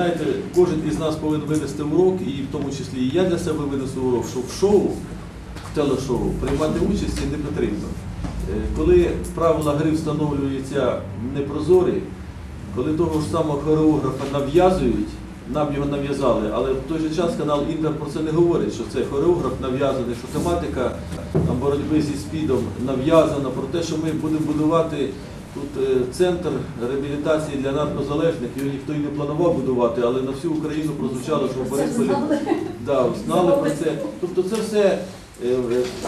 знаєте, кожен із нас повинен винести урок, і в тому числі і я для себе винесу урок, що в шоу, в телешоу приймати участі не потрібно. Е, Коли правила гри встановлюються непрозорі, коли того ж самого хореографа нав'язують, нам його нав'язали, але в той же час канал Інтер про це не говорить, що це хореограф нав'язаний, що тематика там, боротьби зі спідом нав'язана, про те, що ми будемо будувати тут е, центр реабілітації для наркозалежних, його ніхто і не планував будувати, але на всю Україну прозвучало, що в Борисполі да, знали про це. Тобто це все е,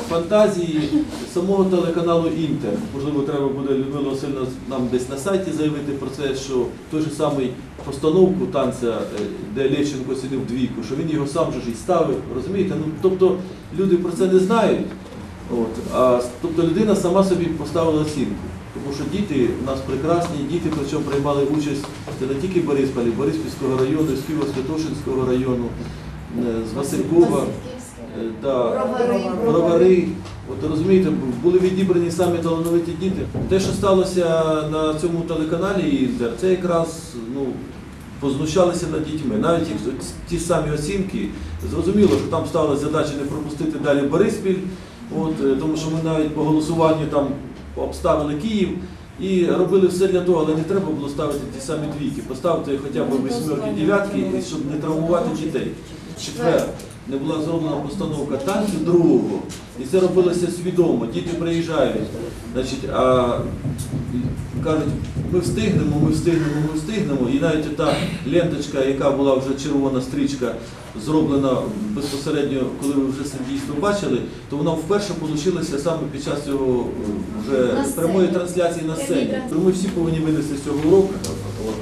фантазії самого телеканалу Інтер. Можливо, треба буде Людмила Васильівна нам десь на сайті заявити про це, що той же самий постановку танця, е, де Лещенко сидів двійку, що він його сам же ж і ставив. Розумієте? Ну, тобто люди про це не знають. От, а, тобто людина сама собі поставила оцінку. Тому що діти у нас прекрасні, діти причому приймали участь це не тільки в Борисполі, Бориспільського району, з Києво-Святошинського району, е, з Василькова. Е, Да, Бровари. бровари. От розумієте, були відібрані самі талановиті діти. Те, що сталося на цьому телеканалі це якраз ну, познущалися над дітьми. Навіть ті самі оцінки, зрозуміло, що там ставила задача не пропустити далі Бориспіль, от, е, тому що ми навіть по голосуванню там обставили Київ. І робили все для того, але не треба було ставити ті самі двійки. Поставити хоча б восьмерки, дев'ятки, щоб не травмувати дітей. Четвер не була зроблена постановка танцю другого. І це робилося свідомо. Діти приїжджають. Значить, а кажуть, ми встигнемо, ми встигнемо, ми встигнемо. І навіть та ленточка, яка була вже червона стрічка, зроблена безпосередньо, коли ви вже це дійство бачили, то вона вперше вийшла саме під час цього е, вже прямої трансляції на сцені. Тому ми всі повинні винести з цього уроку.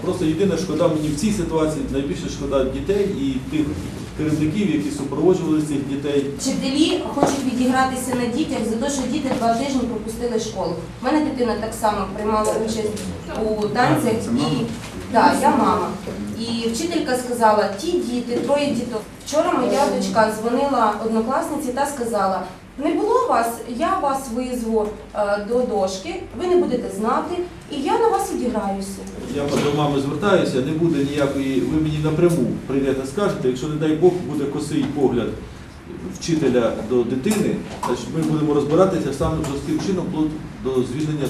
Просто єдине шкода мені в цій ситуації найбільше шкода дітей і тих керівників, які супроводжували цих дітей. Вчителі хочуть відігратися на дітях за те, що діти два тижні пропустили школу. У мене дитина так само приймала участь у танцях і да, я мама. І вчителька сказала, ті діти, троє діток. Вчора моя дочка дзвонила однокласниці та сказала, не було вас, я вас визву е, до дошки, ви не будете знати, і я на вас відіграюся. Я до мами звертаюся, не буде ніякої, ви мені напряму прийдете, скажете, якщо не дай Бог буде косий погляд вчителя до дитини, значить ми будемо розбиратися саме жорстким чином до звільнення.